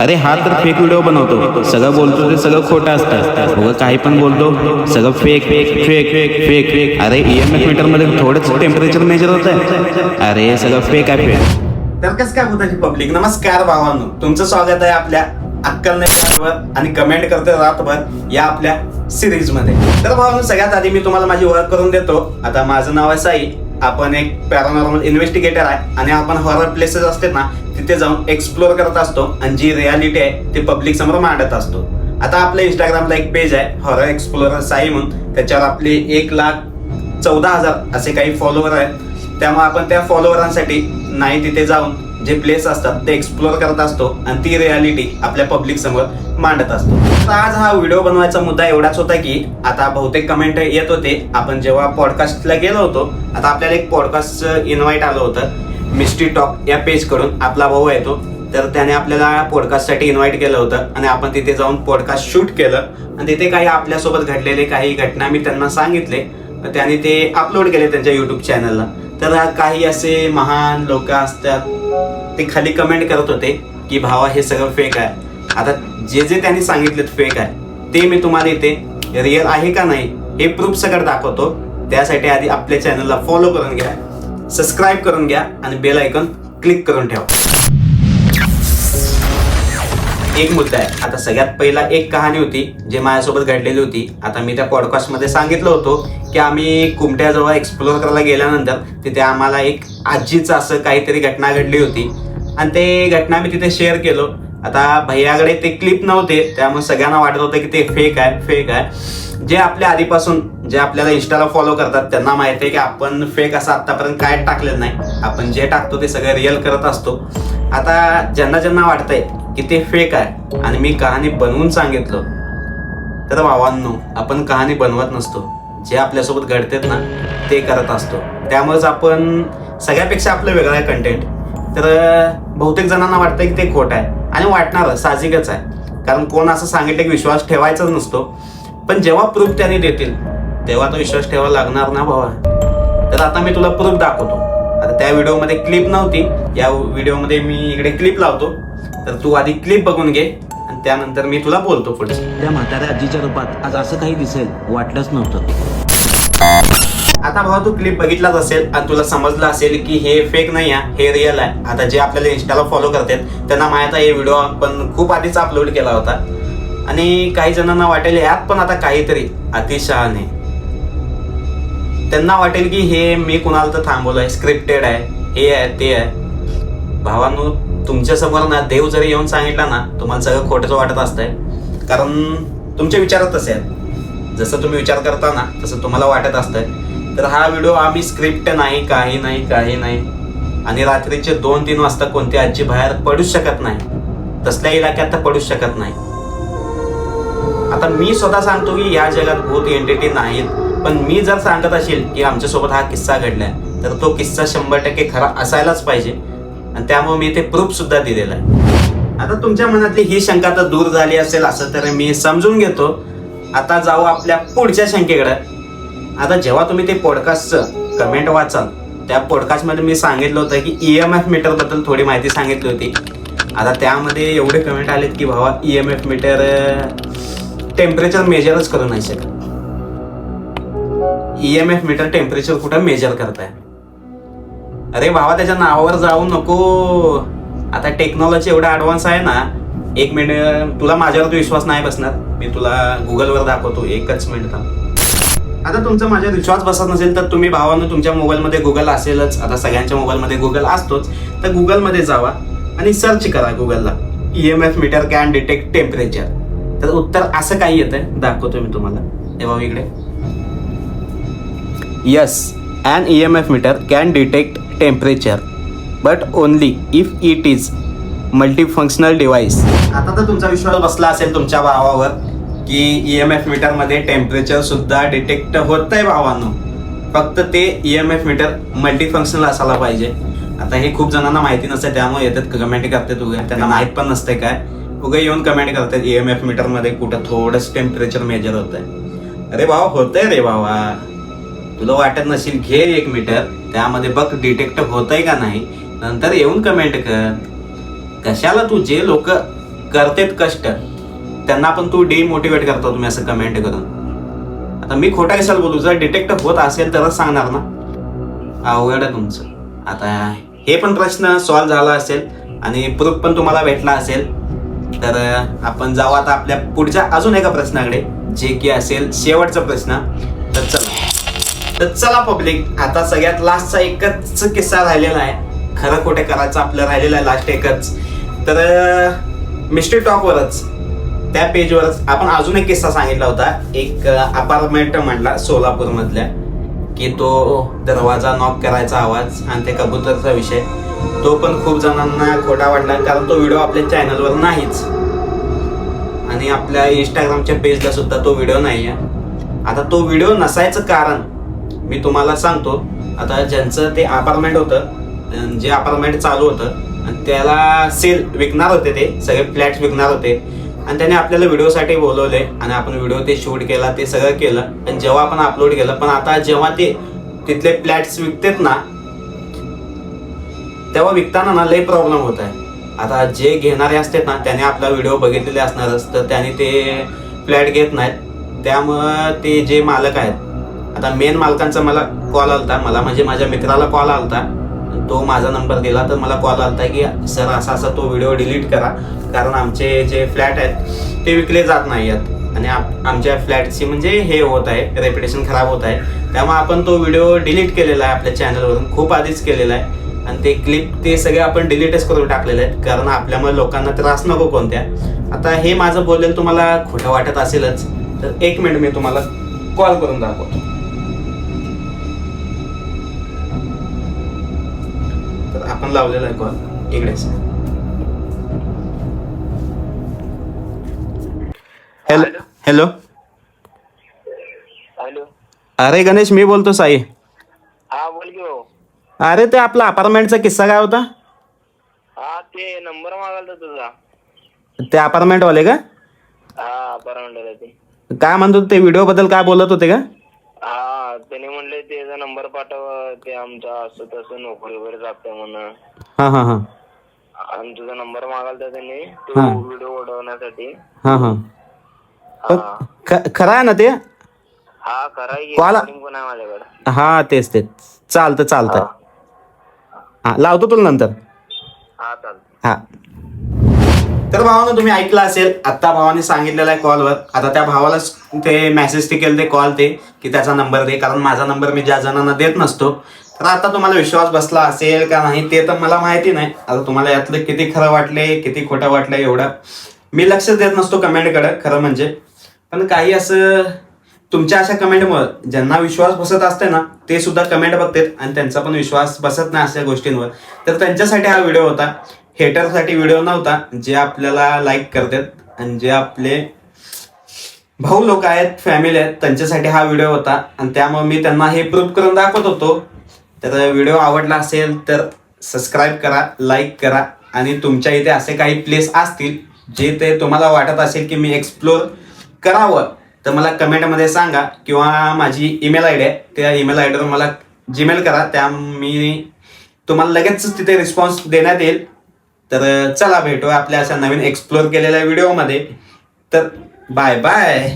अरे हा तर फेक व्हिडिओ बनवतो. सगळं बोलतो ते सगळं खोटं असतं. काही पण बोलतो. सगळं fake fake fake fake fake fake अरे ईएमएफ मीटरमध्ये थोडंच टेम्परेचर मेजर होत आहे अरे सगळं फेक आहे. फेक तर कसं काय होतं पब्लिक नमस्कार भावांनो. तुमचं स्वागत आहे आपल्या अक्कल नाही आणि कमेंट करते रातभर या आपल्या सिरीजमध्ये. तर भावांनो सगळ्यात आधी मी तुम्हाला माझी ओळख करून देतो. आता माझं नाव आहे साई. आपण एक पॅरानॉर्मल इन्व्हेस्टिगेटर आहे आणि आपण हॉरर प्लेसेस असते ना तिथे जाऊन एक्सप्लोर करत असतो आणि जी रियालिटी आहे ती पब्लिक समोर मांडत असतो. आता आपल्या इंस्टाग्रामला एक पेज आहे हॉरर एक्सप्लोरर साई म्हणून. त्याच्यावर आपले एक लाख चौदा हजार असे काही फॉलोवर आहेत. त्यामुळे आपण त्या फॉलोवरांसाठी नाही तिथे जाऊन जे प्लेस असतात ते एक्सप्लोर करत असतो आणि ती रियालिटी आपल्या पब्लिक समोर मांडत असतो. तर आज हा व्हिडिओ बनवायचा मुद्दा एवढाच होता की आता बहुतेक कमेंट येत होते. आपण जेव्हा पॉडकास्टला गेलो होतो आता आपल्याला एक पॉडकास्टचं इन्व्हाइट आलं होतं. मिस्ट्री टॉक या पेजकडून आपला भाऊ येतो. तर त्याने आपल्याला पॉडकास्टसाठी इन्व्हाइट केलं होतं आणि आपण तिथे जाऊन पॉडकास्ट शूट केलं. आणि तिथे काही आपल्यासोबत घडलेले काही घटना मी त्यांना सांगितले. त्याने ते अपलोड केले त्यांच्या युट्यूब चॅनलला तर काही असे महान लोक असतात ते खाली कमेंट करत होते की भावा हे सगळं फेक आहे. आता जे जे त्यांनी सांगितलेत फेक आहे ते मी तुम्हाला इथे रिअल आहे का नाही हे प्रूफ सगळं दाखवतो. त्यासाठी आधी आपल्या चॅनलला फॉलो करून घ्या सबस्क्राईब करून घ्या आणि बेल आयकॉन क्लिक करून ठेवा. एक मुद्दा आहे. आता सगळ्यात पहिला एक कहाणी होती जे माझ्यासोबत घडलेली होती. आता मी त्या पॉडकास्टमध्ये सांगितलं होतो की आम्ही कुमट्याजवळ एक्सप्लोर करायला गेल्यानंतर तिथे आम्हाला एक आजीचं असं काहीतरी घटना घडली होती. आणि ते घटना मी तिथे शेअर केलो. आता भैयाकडे ते क्लिप नव्हते त्यामुळे सगळ्यांना वाटत होतं की ते फेक आहे फेक आहे. जे आपल्या आधीपासून जे आपल्याला इंस्टाला फॉलो करतात त्यांना माहिती आहे की आपण फेक असं आतापर्यंत काय टाकलेलं नाही. आपण जे टाकतो ते सगळं रिअल करत असतो. आता ज्यांना ज्यांना वाटतंय की ते फेक आहे. आणि मी कहाणी बनवून सांगितलं. तर भावांनो आपण कहाणी बनवत नसतो. जे आपल्यासोबत घडतात ना ते करत असतो. त्यामुळेच आपण सगळ्यापेक्षा आपलं वेगळं आहे कंटेंट तर बहुतेक जणांना वाटतं की ते खोट आहे. आणि वाटणार साहजिकच आहे. कारण कोण असं सांगितलं की विश्वास ठेवायचाच नसतो. पण जेव्हा प्रूफ त्यांनी देतील तेव्हा तो विश्वास ठेवावा लागणार ना भावा? तर आता मी तुला प्रूफ दाखवतो. त्या व्हिडिओमध्ये क्लिप नव्हती. या व्हिडिओमध्ये मी इकडे क्लिप लावतो. तर तू आधी क्लिप बघून घे आणि त्यानंतर मी तुला बोलतो पुढचं त्या म्हाताऱ्या आजीच्या रूपात आज असं काही दिसेल वाटलंच नव्हतं. आता भाऊ तू क्लिप बघितलाच असेल आणि तुला समजलं असेल की हे फेक नाही आहे हे रिअल आहे. आता जे आपल्याला इंस्टाला फॉलो करतात त्यांना माहीत हे व्हिडिओ आपण खूप आधीच अपलोड केला होता. आणि काही जणांना वाटेल यात पण आता काहीतरी अतिशहाणे. त्यांना वाटेल की हे मी कुणाला तर थांबवलंय स्क्रिप्टेड आहे हे आहे ते आहे. भावांनो तुमच्यासमोर ना देव जरी येऊन सांगितला ना तुम्हाला सगळं खोटंच वाटत असतंय. कारण तुमच्या विचारात तसे आहेत. जसं तुम्ही विचार करता ना तसं तुम्हाला वाटत असतंय. तर हा व्हिडिओ आम्ही स्क्रिप्ट नाही काही नाही काही नाही. आणि रात्रीचे दोन तीन वाजता कोणती आजी बाहेर पडूच शकत नाही. तसल्या इलाक्यात तर पडूच शकत नाही. आता मी स्वतः सांगतो की या जगात भूत एंटिटी नाहीत. पण मी जर सांगत असेल की आमच्यासोबत हा किस्सा घडलाय तर तो किस्सा शंभर टक्के खरा असायलाच पाहिजे. आणि त्यामुळे मी ते प्रूफ सुद्धा दिलेला आहे. आता तुमच्या मनातली ही शंका तर दूर झाली असेल असं तर मी समजून घेतो. आता जाऊ आपल्या पुढच्या शंकेकडे. आता जेव्हा तुम्ही ते पॉडकास्टचं कमेंट वाचाल त्या पॉडकास्टमध्ये मी सांगितलं होतं की ई एम एफ मीटरबद्दल थोडी माहिती सांगितली होती. आता त्यामध्ये एवढे कमेंट आलेत की भावा E M F meter temperature मेजरच करू नाही शकत. E M F meter temperature कुठं मेजर करताय? अरे भावा त्याच्या नावावर जाऊ नको. आता टेक्नॉलॉजी एवढा ऍडव्हान्स आहे ना एक मिनिट तुला माझ्यावर विश्वास नाही बसणार. मी तुला गुगलवर दाखवतो एकच मिनिट थांब. आता तुमचा माझ्यावर विश्वास बसत नसेल तर तुम्ही भावानं तुमच्या मोबाईलमध्ये गुगल असेलच. आता सगळ्यांच्या मोबाईलमध्ये गुगल असतोच. तर गुगलमध्ये जावा आणि सर्च करा गुगलला E M F meter can detect temperature तर उत्तर असं काही येतं दाखवतो मी तुम्हाला. हे भाऊ इकडे. Yes, an EMF meter can detect temperature, but only if it is multifunctional device. आता तर तुमचा विश्वास बसला असेल तुमच्या भावावर की ई एम एफ मीटरमध्ये टेम्परेचर सुद्धा डिटेक्ट होत आहे भावांनो. फक्त ते E M F meter multifunctional असायला पाहिजे. आता हे खूप जणांना माहिती नसते त्यामुळे येतात कमेंट करतात उगे. त्यांना माहीत पण नसते काय. उगे येऊन कमेंट करतात ई एम एफ मीटरमध्ये कुठं थोडंसं टेम्परेचर मेजर होत आहे अरे भावा होतंय रे भावा. तुला वाटत नसेल घे एक मीटर. त्यामध्ये बघ डिटेक्ट होत आहे का नाही. नंतर येऊन कमेंट कर. कशाला तू जे लोक करतेत कष्ट त्यांना पण तू डिमोटिवेट करतो तुम्ही असं कमेंट करून. आता मी खोटा कशाला बोलू? जर डिटेक्ट होत असेल तरच सांगणार ना. अवघड आहे तुमचं. आता हे पण प्रश्न सॉल्व्ह झाला असेल आणि प्रूफ पण तुम्हाला भेटला असेल. तर आपण जाऊ आता आपल्या पुढच्या अजून एका प्रश्नाकडे. जे की असेल शेवटचा प्रश्न. तर चला. तर चला पब्लिक आता सगळ्यात लास्टचा एकच किस्सा राहिलेला आहे. खरं खोटे करायचं आपलं राहिलेलं आहे लास्ट एकच. तर मिस्टर टॉपवरच त्या पेजवरच आपण अजून एक किस्सा सांगितला होता. एक अपार्टमेंट म्हटला सोलापूरमधल्या की तो दरवाजा नॉक करायचा आवाज आणि ते कबूतरचा विषय. तो पण खूप जणांना खोटा वाटला कारण तो व्हिडिओ आपल्या चॅनलवर नाहीच. आणि आपल्या इंस्टाग्रामच्या पेजला सुद्धा तो व्हिडिओ नाही आहे आता तो व्हिडिओ नसायचं कारण मी तुम्हाला सांगतो आता ज्यांचं ते अपार्टमेंट होतं जे अपार्टमेंट चालू होतं आणि त्याला सेल विकणार होते ते सगळे फ्लॅट्स विकणार होते. आणि त्याने आपल्याला व्हिडिओसाठी बोलवले आणि आपण व्हिडिओ ते शूट केला ते सगळं केलं आणि जेव्हा आपण अपलोड केलं पण आता जेव्हा ते तिथले फ्लॅट्स विकतेत ना तेव्हा विकताना ना लई प्रॉब्लेम होत आहे. आता जे घेणारे असतात ना त्याने आपला व्हिडिओ बघितलेले असणारच तर त्याने ते फ्लॅट घेत नाहीत. त्यामुळं ते जे मालक आहेत आता मेन मालकांचा मला कॉल आलता. मला म्हणजे माझ्या मित्राला कॉल आलता. तो माझा नंबर दिला तर मला कॉल आलता की सर असा असा तो व्हिडिओ डिलीट करा. कारण आमचे जे फ्लॅट आहेत ते विकले जात नाही आहेत. आणि आप- आमच्या फ्लॅटची म्हणजे हे होत आहे रेप्युटेशन खराब होत आहे. त्यामुळे आपण तो व्हिडिओ डिलीट केलेला आहे आपल्या चॅनलवरून खूप आधीच केलेला आहे. आणि ते क्लिप ते सगळे आपण डिलीटच करून टाकलेले आहेत. कारण आपल्यामुळे लोकांना त्रास नको कोणत्या. आता हे माझं बोललेलं तुम्हाला खोटं वाटत असेलच तर एक मिनिट मी तुम्हाला कॉल करून दाखवतो. आपण लावलेला आहे कॉल इकडेच. हॅलो हॅलो हॅलो अरे गणेश मी बोलतो साई. हा अरे ते आपला अपार्टमेंटचा किस्सा काय होता? हा ते नंबर मागायला तुझा. ते अपार्टमेंट वाले का? हा काय म्हणतो ते व्हिडिओ बद्दल काय बोलत होते का? हा त्याने म्हणले त्याचा नंबर पाठव ते आमचा असं तसं नोकरी वगैरे जाते म्हणून. हा हा हा. आणि तुझा नंबर मागायला त्याने तो हा. व्हिडिओ उडवण्यासाठी. हा हा. हा. ख- खरं आहे ना ते? हा कॉल- recording पण आहे माझ्याकडे. हा तेच तेच. चालतं चालतं. हा लावतो तुला नंतर. हा चालतं. हा. तर भावानं तुम्ही ऐकलं असेल आता भावाने सांगितलेलं आहे कॉलवर आता त्या भावाला ते मेसेज ते केलं ते कॉल ते की त्याचा नंबर दे कारण माझा नंबर मी ज्या जणांना देत नसतो. तर आता तुम्हाला विश्वास बसला असेल का नाही ते तर मला माहिती नाही. आता तुम्हाला यातलं किती खरं वाटले किती खोटं वाटलं एवढं मी लक्ष देत नसतो कमेंटकडं खरं म्हणजे. पण काही असं तुमच्या अशा कमेंटमुळे ज्यांना विश्वास बसत असते ना ते सुद्धा कमेंट बघतात आणि त्यांचा पण विश्वास बसत नाही अशा गोष्टींवर. तर त्यांच्यासाठी हा व्हिडिओ होता. हेटरसाठी व्हिडिओ नव्हता जे आपल्याला लाईक करतात आणि जे आपले भाऊ लोक आहेत फॅमिली आहेत त्यांच्यासाठी हा व्हिडिओ होता. आणि त्यामुळे मी त्यांना हे प्रूफ करून दाखवत होतो. तर व्हिडिओ आवडला असेल तर सबस्क्राईब करा लाईक करा आणि तुमच्या इथे असे काही प्लेस असतील जे ते तुम्हाला वाटत असेल की मी एक्सप्लोर करावं तर मला कमेंटमध्ये सांगा किंवा माझी ईमेल आय डी आहे त्या ईमेल आय डीवर मला जीमेल करा. त्या मी तुम्हाला लगेच तिथे रिस्पॉन्स देण्यात येईल. तर चला भेटू आपल्या अशा नवीन एक्सप्लोर केलेल्या व्हिडिओमध्ये तर बाय बाय